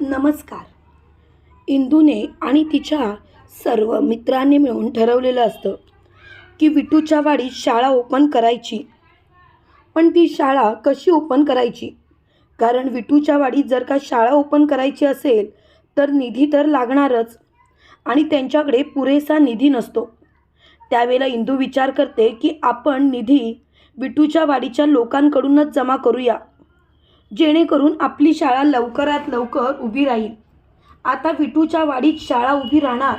नमस्कार. इंदूने आणि तिच्या सर्व मित्रांनी मिळून ठरवलेलं असतं की विटूच्या वाडीत शाळा ओपन करायची. पण ती शाळा कशी ओपन करायची? कारण विटूच्या वाडीत जर का शाळा ओपन करायची असेल तर निधी तर लागणारच आणि त्यांच्याकडे पुरेसा निधी नसतो. त्यावेळेला इंदू विचार करते की आपण निधी विटूच्या वाडीच्या लोकांकडूनच जमा करूया. जेणेकरून आपली शाळा लवकरात लवकर उभी राहील. आता विटूच्या वाडीत शाळा उभी राहणार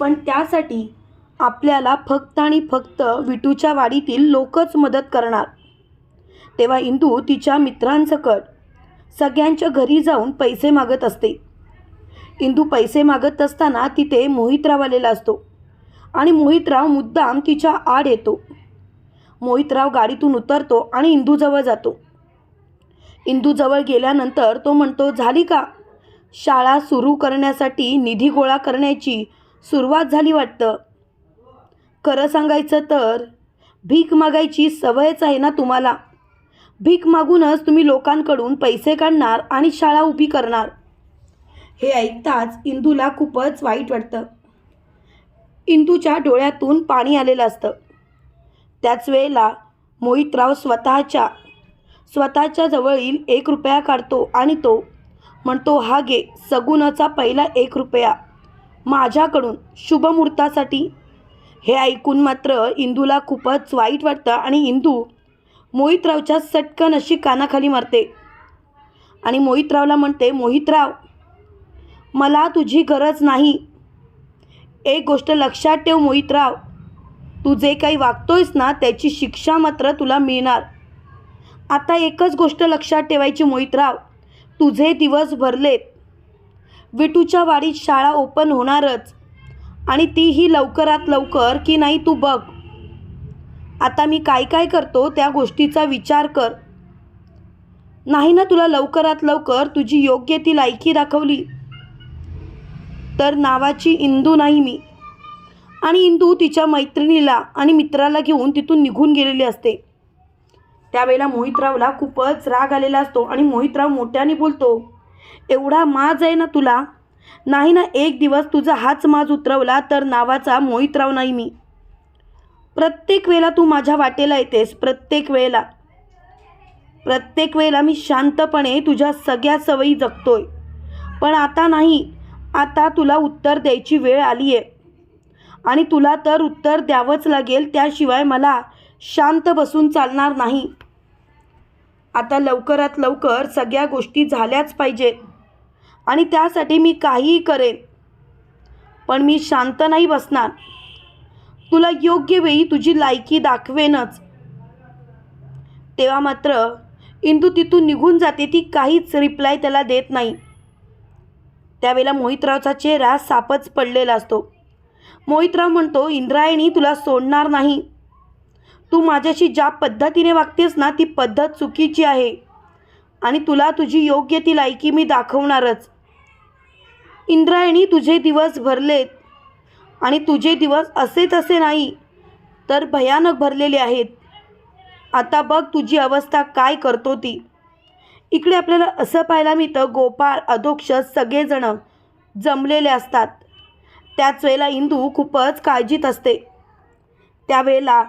पण त्यासाठी आपल्याला फक्त आणि फक्त विटूच्या वाडीतील लोकच मदत करणार. तेव्हा इंदू तिच्या मित्रांसकट सगळ्यांच्या घरी जाऊन पैसे मागत असते. इंदू पैसे मागत असताना तिथे मोहितराव आलेला असतो आणि मोहितराव मुद्दाम तिच्या आड येतो. मोहितराव गाडीतून उतरतो आणि इंदूजवळ जातो. इंदूजवळ गेल्यानंतर तो म्हणतो झाली का? शाळा सुरू करण्यासाठी निधी गोळा करण्याची सुरुवात झाली वाटतं. खरं सांगायचं तर भीक मागायची सवयच आहे ना तुम्हाला. भीक मागूनच तुम्ही लोकांकडून पैसे काढणार आणि शाळा उभी करणार. हे ऐकताच इंदूला खूपच वाईट वाटतं. इंदूच्या डोळ्यातून पाणी आलेलं असतं. त्याच वेळेला मोहितराव स्वतःच्या स्वतःच्या जवळील एक रुपया काढतो आणि तो म्हणतो हा घे सगुणाचा पहिला एक रुपया. माझ्याकडून शुभमुहूर्तासाठी. हे ऐकून मात्र इंदूला खूपच वाईट वाटतं आणि इंदू मोहितरावच्या सटकन अशी कानाखाली मारते. आणि मोहितरावला म्हणते मोहितराव मला तुझी गरज नाही. एक गोष्ट लक्षात ठेव मोहितराव. तू जे काही वागतोयस ना त्याची शिक्षा मात्र तुला मिळणार. आता एकच गोष्ट लक्षात ठेवायची मोहितराव. तुझे दिवस भरलेत. विटूच्या वाडीत शाळा ओपन होणारच. आणि तीही लवकरात लवकर की नाही तू बघ. आता मी काय काय करतो त्या गोष्टीचा विचार कर. नाही ना तुला लवकरात लवकर तुझी योग्य ती लायकी दाखवली. तर नावाची इंदू नाही मी. आणि इंदू तिच्या मैत्रिणीला आणि मित्राला घेऊन तिथून निघून गेलेली असते. त्यावेळेला मोहितरावला खूपच राग आलेला असतो आणि मोहितराव मोठ्याने बोलतो एवढा माज आहे ना तुला? नाही ना एक दिवस तुझा हाच माज उतरवला तर नावाचा मोहितराव नाही मी. प्रत्येक वेळेला तू माझ्या वाटेला येतेस प्रत्येक वेळेला. प्रत्येक वेळेला मी शांतपणे तुझ्या सगळ्या सवयी जगतोय. पण आता नाही आता तुला उत्तर द्यायची वेळ आली आहे आणि तुला तर उत्तर द्यावंच लागेल त्याशिवाय मला शांत बसून चालणार नाही. आता लवकरात लवकर सगळ्या गोष्टी झाल्याच पाहिजेत आणि त्यासाठी मी काहीही करेन. पण मी शांत नाही बसणार. तुला योग्य वेळी तुझी लायकी दाखवेनच. तेव्हा मात्र इंदू तिथून निघून जाते ती काहीच रिप्लाय त्याला देत नाही. त्यावेळेला मोहितरावचा चेहरा सापच पडलेला असतो. मोहितराव म्हणतो इंद्रायणी तुला सोडणार नाही. तू माझ्याशी ज्या पद्धतीने वागतेस ना ती पद्धत चुकीची आहे. आणि तुला तुझी योग्य ती लायकी मी दाखवणारच. इंद्रायणी तुझे दिवस भरलेत आणि तुझे दिवस असे तसे नाही तर भयानक भरलेले आहेत. आता बघ तुझी अवस्था काय करतो ती. इकडे आपल्याला असं पाहायला मिळतं गोपाळ अधोक्ष सगळेजणं जमलेले असतात. त्याच वेळेला इंदू खूपच काळजीत असते. त्यावेळेला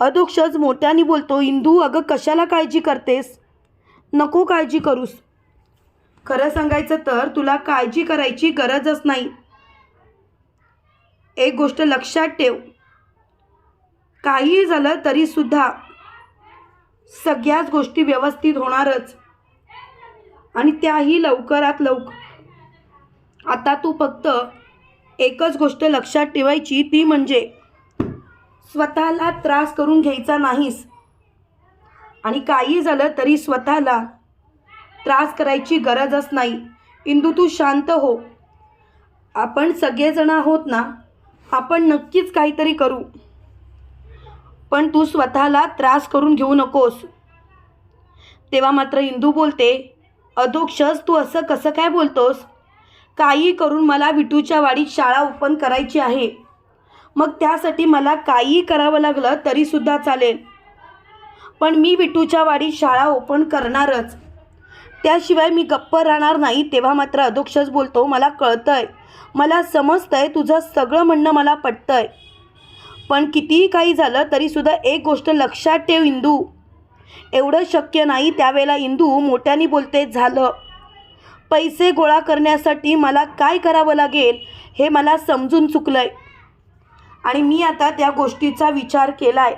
अधोक्षच मोठ्याने बोलतो इंदू अगं कशाला काळजी करतेस? नको काळजी करूस. खरं सांगायचं तर तुला काळजी करायची गरजच नाही. एक गोष्ट लक्षात ठेव. काहीही झालं तरीसुद्धा सगळ्याच गोष्टी व्यवस्थित होणारच. आणि त्याही लवकरात लवकर आता तू फक्त एकच गोष्ट लक्षात ठेवायची ती म्हणजे स्वतःला त्रास करून घ्यायचा नाहीस. आणि काही झालं तरी स्वतःला त्रास करायची गरजच नाही. इंदू तू शांत हो. आपण सगळेजण आहोत ना? आपण नक्कीच काहीतरी करू. पण तू स्वतःला त्रास करून घेऊ नकोस. तेव्हा मात्र इंदू बोलते अधोक्षस तू असं कसं काय बोलतोस? काही करून मला विटूच्या वाडीत शाळा ओपन करायची आहे. मग त्यासाठी मला काहीही करावं लागलं तरीसुद्धा चालेल. पण मी विटूच्या वाडीत शाळा ओपन करणारच. त्याशिवाय मी गप्प राहणार नाही तेव्हा मात्र अधोक्षच बोलतो मला कळतंय. मला समजतंय तुझं सगळं म्हणणं मला पटतंय. पण कितीही काही झालं तरीसुद्धा एक गोष्ट लक्षात ठेव इंदू. एवढं शक्य नाही त्यावेळेला इंदू मोठ्याने बोलते झालं. पैसे गोळा करण्यासाठी मला काय करावं लागेल हे मला समजून चुकलंय. आणि मी आता त्या गोष्टीचा विचार केला आहे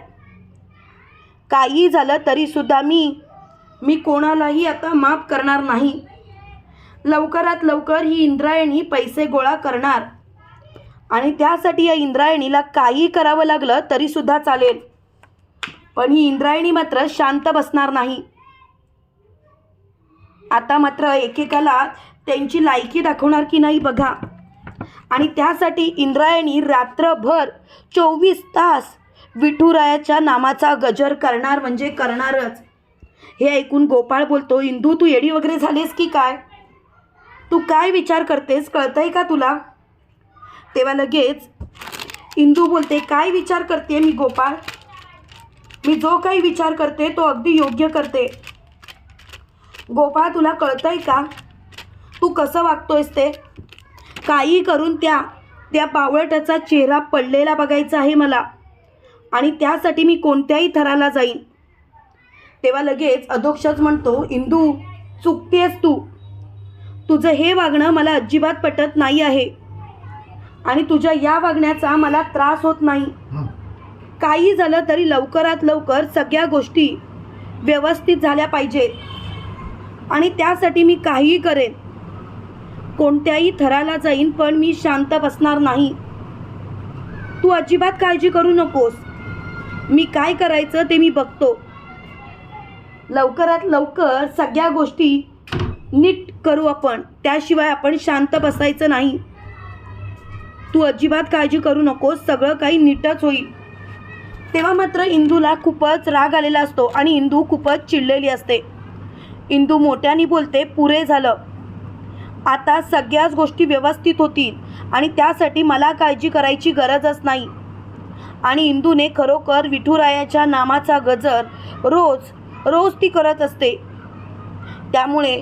काही झालं तरीसुद्धा मी मी कोणालाही आता माफ करणार नाही. लवकरात लवकर ही इंद्रायणी पैसे गोळा करणार. आणि त्यासाठी या इंद्रायणीला काही करावं लागलं तरीसुद्धा चालेल. पण ही इंद्रायणी मात्र शांत बसणार नाही. आता मात्र एकेकाला त्यांची लायकी दाखवणार की नाही बघा. आणि त्यासाठी इंद्रायणी रात्रभर चोवीस तास विठुरायाच्या नामाचा गजर करणार म्हणजे करणारच. हे ऐकून गोपाळ बोलतो इंदू तू येडी वगैरे झालीस की काय? तू काय विचार करतेस? कळतंय का तुला? तेव्हा लगेच इंदू बोलते काय विचार करते मी गोपाळ? मी जो काही विचार करते तो अगदी योग्य करते. गोपाळ तुला कळतंय का? तू कसं वागतोयस ते? काही करून त्या त्या बावळटाचा चेहरा पडलेला बघायचा आहे मला. आणि त्यासाठी मी कोणत्याही थराला जाईन. तेव्हा लगेच अधोक्षच म्हणतो इंदू चुकतेस तू. तुझं हे वागणं मला अजिबात पटत नाही आहे. आणि तुझ्या या वागण्याचा मला त्रास होत नाही. काही झालं तरी लवकरात लवकर सगळ्या गोष्टी व्यवस्थित झाल्या पाहिजेत. आणि त्यासाठी मी काहीही करेन. कोणत्याही थराला जाईन पण मी शांत बसणार नाही. तू अजिबात काळजी करू नकोस. मी काय करायचं ते मी बघतो. लवकरात लवकर सगळ्या गोष्टी नीट करू आपण. त्याशिवाय आपण शांत बसायचं नाही. तू अजिबात काळजी करू नकोस. सगळं काही नीटच होईल. तेव्हा मात्र इंदूला खूपच राग आलेला असतो आणि इंदू खूपच चिडलेली असते. इंदू मोठ्याने बोलते पुरे झालं. आता सगळ्याच गोष्टी व्यवस्थित होतील आणि त्यासाठी मला काळजी करायची गरजच नाही. आणि इंदूने खरोखर विठुरायाच्या नामाचा गजर रोज रोज ती करत असते. त्यामुळे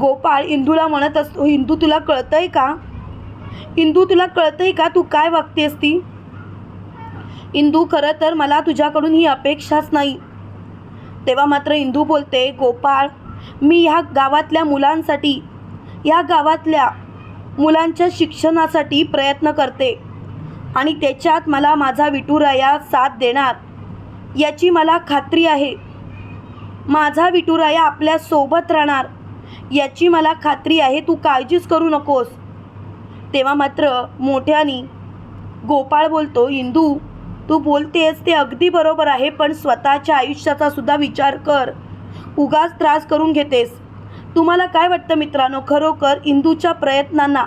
गोपाळ इंदूला म्हणत असतो इंदू तुला कळतंय का? इंदू तुला कळतंय का तू काय वागतेस ती? इंदू खरं तर मला तुझ्याकडून ही अपेक्षाच नाही. तेव्हा मात्र इंदू बोलते गोपाळ मी ह्या गावातल्या मुलांसाठी या गावातल्या मुलांच्या शिक्षणासाठी प्रयत्न करते. आणि त्याच्यात मला माझा विठुराया साथ देणार याची मला खात्री आहे. माझा विठुराया आपल्यासोबत राहणार याची मला खात्री आहे. तू काळजीच करू नकोस. तेव्हा मात्र मोठ्यानी गोपाळ बोलतो इंदू तू बोलतेस ते अगदी बरोबर आहे पण स्वतःच्या आयुष्याचा सुद्धा विचार कर. उगाच त्रास करून घेतेस. तुम्हाला काय वाटतं मित्रांनो? खरोखर इंदूच्या प्रयत्नांना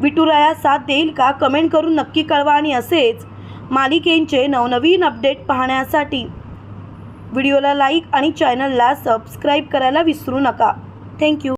विटुराया साथ देईल का? कमेंट करून नक्की कळवा आणि असेच मालिकेंचे नवनवीन अपडेट पाहण्यासाठी व्हिडिओला लाईक आणि चॅनलला सबस्क्राईब करायला विसरू नका. थँक्यू.